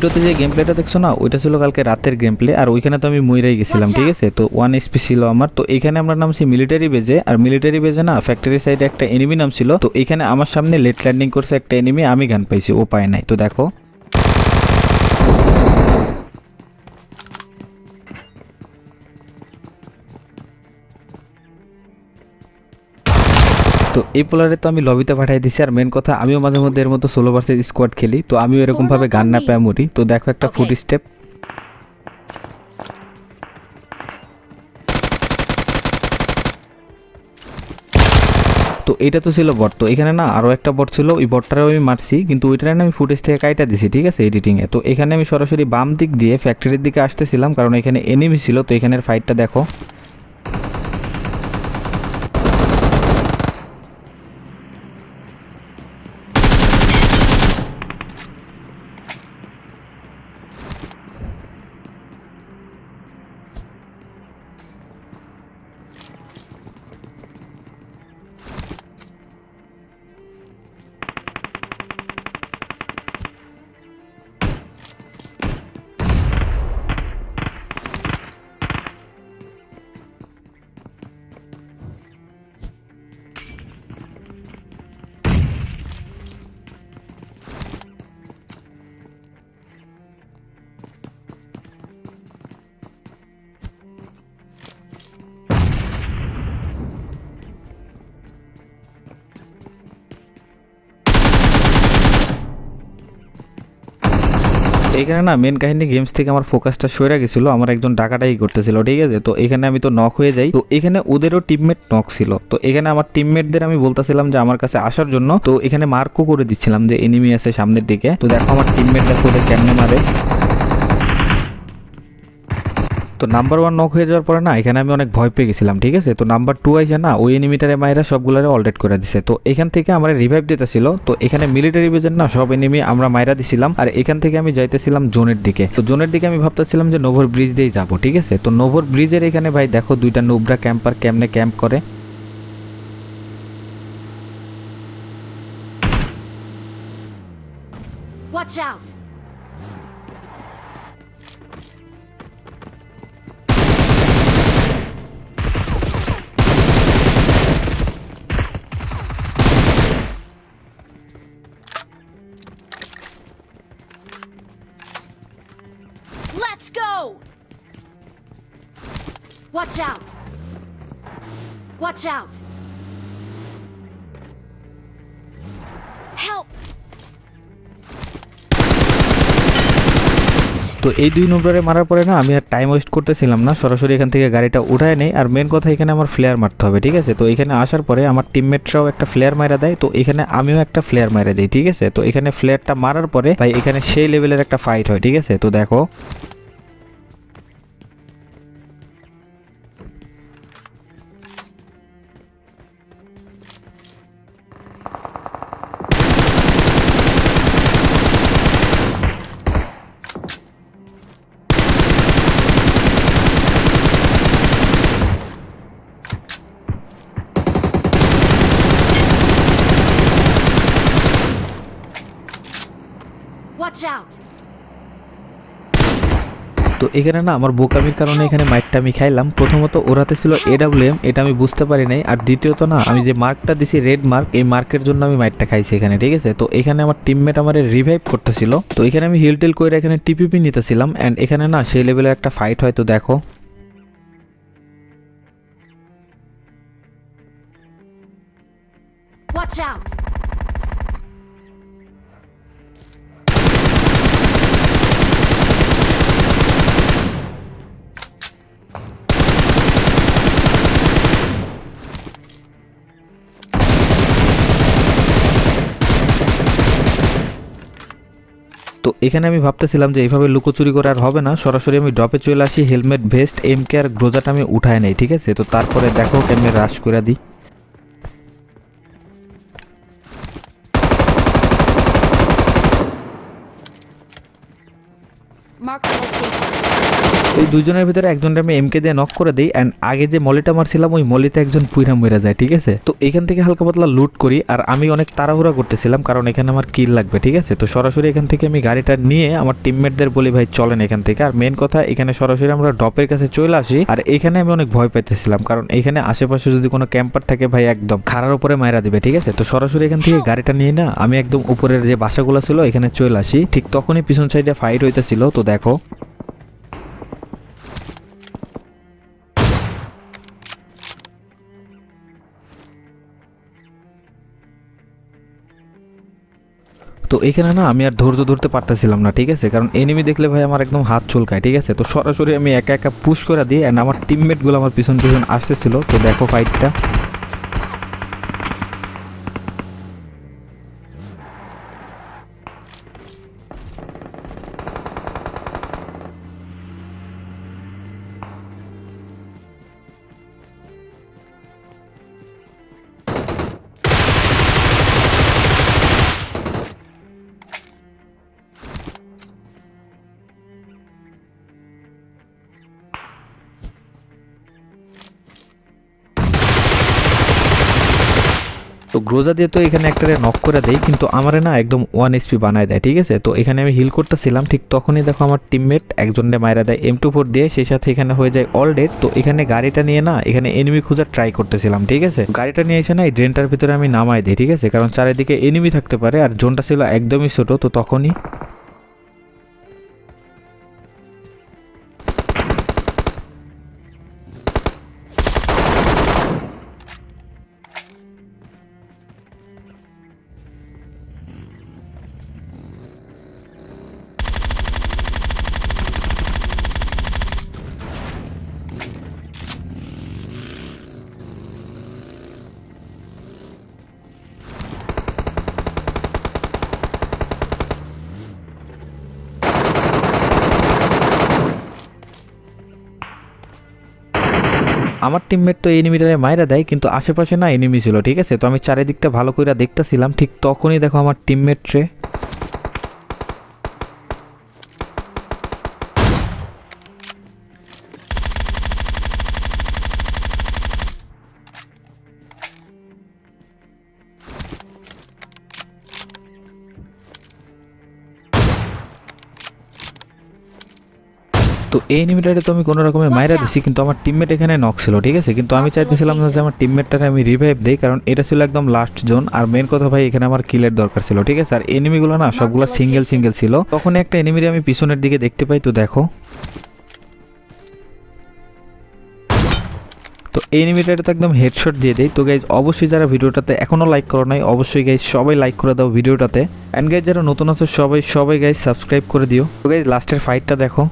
ইন্ট্রোতে যে গেম প্লেটা দেখছ না ওইটা ছিল কালকে রাতের গেম প্লে আর ওইখানে তো আমি মইরাই গেছিলাম ঠিক আছে? তো ওয়ান এসপি ছিল আমার তো এখানে আমরা নামছি মিলিটারি বেজে আর মিলিটারি বেজে না ফ্যাক্টরি সাইডে একটা এনিমি নাম ছিল তো এখানে আমার সামনে লেট ল্যান্ডিং করছে একটা এনিমি আমি গান পাইছি ও পায় নাই তো দেখো। তো এই পোলারে তো আমি লবিতে পাঠাই দিছি আর মেন কথা আমিও মাঝে মধ্যে এর মতো সোলো ভার্সেস স্কোয়াড খেলি তো আমিও এরকম ভাবে গান না পায় মরি তো দেখো একটা ফুট স্টেপ তো এটা তো ছিল বট তো এখানে না আরও একটা বট ছিল ওই বটটারও আমি মারছি কিন্তু ওইটার না আমি ফুটেজ থেকে কাইটা দিছি ঠিক আছে এডিটিংয়ে তো এখানে আমি সরাসরি বাম দিক দিয়ে ফ্যাক্টরির দিকে আসতেছিলাম কারণ এখানে এনিমি ছিল তো এখানের ফাইটটা দেখো। এখানে না মেন কাহিনী গেমস থেকে আমার ফোকাসটা সরে গেছিল, আমার একজন ডাকাটাই করতেছিল, ঠিক আছে? তো এখানে আমি তো নক হয়ে যাই। তো এখানে ওদেরও টিমমেট নক ছিল। তো এখানে আমার টিমমেটদের আমি বলতেছিলাম যে আমার কাছে আসার জন্য, তো এখানে মার্কও করে দিচ্ছিলাম যে এনিমি আছে সামনের দিকে। তো দেখো আমার টিমমেট দেখো ওদের কেমনে মারে। তো নাম্বার ওয়ান নক হয়ে যাওয়ার পরে না, এখানে আমি অনেক ভয় পেয়ে গেছিলাম, ঠিক আছে? তো নাম্বার টু আইসে না, ওই এনিমিটারে মায়েরা সবগুলারে অলরেড করে দিছে। তো এখান থেকে আমার রিভাইভ দিতেছিল, তো এখানে মিলিটারি বেজের না, সব এনিমি আমরা মাইরা দিছিলাম। আর এখান থেকে আমি যাইতেছিলাম জোনের দিকে। তো জোনের দিকে আমি ভাবতেছিলাম যে নোভর ব্রিজ দিয়েই যাব, ঠিক আছে? তো নোভর ব্রিজের এখানে ভাই দেখো দুইটা নোবরা ক্যাম্পার কেমনে ক্যাম্প করে। Watch out! Let's go! Watch out! Watch out! তো এই দুই নম্বরে মারার পরে না, আমি আর টাইম ওয়েস্ট করতেছিলাম না। সরাসরি এখান থেকে গাড়িটা উঠায় নেই। আর মেন কথা এখানে আমার ফ্লেয়ার মারতে হবে, ঠিক আছে? তো এখানে আসার পরে আমার টিমমেটরাও একটা ফ্লেয়ার মারা দেয়। তো এখানে আমিও একটা ফ্লেয়ার মারা দিই, ঠিক আছে? তো এখানে ফ্লেয়ারটা মারার পরে ভাই, এখানে সেই লেভেলের একটা ফাইট হয়, ঠিক আছে? তো দেখো। তো এখানে না আমার বোকামির কারণে এখানে মাইকটা আমি খাইলাম। প্রথমত ওরাতে ছিল এডাব্লিউএম এটা আমি বুঝতে পারি নাই। আর দ্বিতীয়ত না আমি যে মার্কটা দিছি রেড মার্ক এই মার্কের জন্য আমি মাইকটা খাইছি এখানে ঠিক আছে? তো এখানে আমার টিমমেট আমার রিভাইভ করতেছিল। তো এখানে আমি হিল টিল করে এখানে টিপিপি নিতেছিলাম অ্যান্ড এখানে না সেই লেভেলের একটা ফাইট হয়তো দেখো। Watch out! এখানে আমি ভাবতেছিলাম যে এইভাবে লুকোচুরি করে আর হবে না। সরাসরি আমি ড্রপে চলে আসি হেলমেট ভেস্ট এম কে আর গ্রোজাটা আমি উঠায় নেই, ঠিক আছে? তো তারপরে দেখো কেমনি রাশ করে দিই। Location. এই দুজনের ভিতরে একজনটা আমি এমকে দিয়ে নক করে দিই অ্যান্ড আগে যে মলিটা মারছিলাম, ওই মলিতে একজন পুইরা মরে যায়, ঠিক আছে? তো এখান থেকে হালকা পাতলা লুট করি, আর আমি অনেক তাড়াহুড়া করতেছিলাম, কারণ এখানে আমার কিল লাগবে, ঠিক আছে? তো সরাসরি এখান থেকে আমি গাড়িটা নিয়ে আমার টিমমেটদের বলি, ভাই, চলেন এখান থেকে। আর মেন কথা, এখানে সরাসরি আমরা ডপের কাছে চলে আসি, আর এখানে আমি অনেক ভয় পাইতেছিলাম, কারণ এখানে আশেপাশে যদি কোনো ক্যাম্পার থাকে, ভাই, একদম খাড়ার উপরে মায়েরা দিবে, ঠিক আছে? তো সরাসরি এখান থেকে গাড়িটা নিয়ে না, আমি একদম উপরের যে বাসাগুলো ছিল, এখানে চলে আসি। ঠিক তখনই পিছন সাইডে ফাইট হইতেছিল, তো দেখো। তো এখানে না আমি আর ধৈর্য ধরতে পারতেছিলাম না, ঠিক আছে? কারণ এনিমি দেখলে ভাই আমার একদম হাত চুলকায়, ঠিক আছে? তো সরাসরি আমি একা একা পুশ করে দিই অ্যান্ড আমার টিমমেটগুলো আমার পিছন পিছন আসতেছিল, তো দেখো ফাইটটা তো গ্রোজা দিয়ে তো এখানে একটা নক করে দেয় কিন্তু আমারে না একদম ওয়ান এসপি বানায় দেয়, ঠিক আছে? তো এখানে আমি হিল করতেছিলাম, ঠিক তখনই দেখো আমার টিমমেট একজনে মায়েরা দেয় এম টু ফোর দিয়ে, সেই সাথে এখানে হয়ে যায় অল ডেট তো এখানে গাড়িটা নিয়ে না এখানে এনিমি খোঁজার ট্রাই করতেছিলাম, ঠিক আছে? গাড়িটা নিয়ে এসে না এই ড্রেনটার ভিতরে আমি নামাই দিই, ঠিক আছে? কারণ চারিদিকে এনিমি থাকতে পারে, আর জোনটা ছিল একদমই ছোট, তো তখনই আমার টিমমেট তো এনিমিটারে মাইরা দেয়, কিন্তু আশেপাশে না এনিমি ছিল, ঠিক আছে? তো আমি চারিদিকটা ভালো করে দেখতেছিলাম, ঠিক তখনই দেখো আমার টিমমেট তো এই এনিমিটারে তো আমি কোনো রকমের মাইরা দিছি কিন্তু আমার টিমমেট এখানে নক ছিল ঠিক আছে? কিন্তু আমি চাইতেছিলাম না যে আমার টিমমেটটাকে আমি রিভাইভ দেই কারণ এটা ছিল একদম লাস্ট জোন আর মেন কথা ভাই এখানে আমার কিলের দরকার ছিল ঠিক আছে? আর এনিমিগুলো না সবগুলো সিঙ্গেল সিঙ্গেল ছিল। তখন একটা এনিমিরে আমি পিছনের দিকে দেখতে পাই তো দেখো। তো এই এনিমিটারে তো একদম হেডশট দিয়ে দেয় তো গাইজ অবশ্যই যারা ভিডিওটাতে এখনও লাইক করো নাই অবশ্যই গাইজ সবাই লাইক করে দাও ভিডিওটাতে। অ্যান্ড গাইজ যারা নতুন আছো সবাই সবাই গাইজ সাবস্ক্রাইব করে দিও। তো গাইজ লাস্টের ফাইটটা দেখো।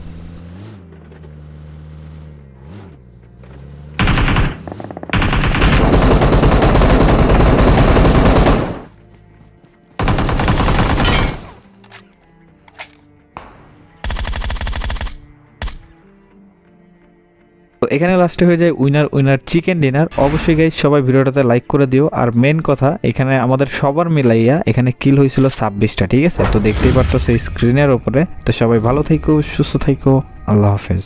তো এখানে লাস্টে হয়ে যায় উইনার উইনার চিকেন ডিনার অবশ্যই গাই সবাই ভিডিওটাতে লাইক করে দিও। আর মেন কথা, এখানে আমাদের সবার মিলাইয়া এখানে কিল হয়েছিল ছাব্বিশটা, ঠিক আছে? তো দেখতেই পারতো সেই স্ক্রিনের ওপরে তো সবাই ভালো থাইকো সুস্থ থাইকো আল্লাহ হাফেজ।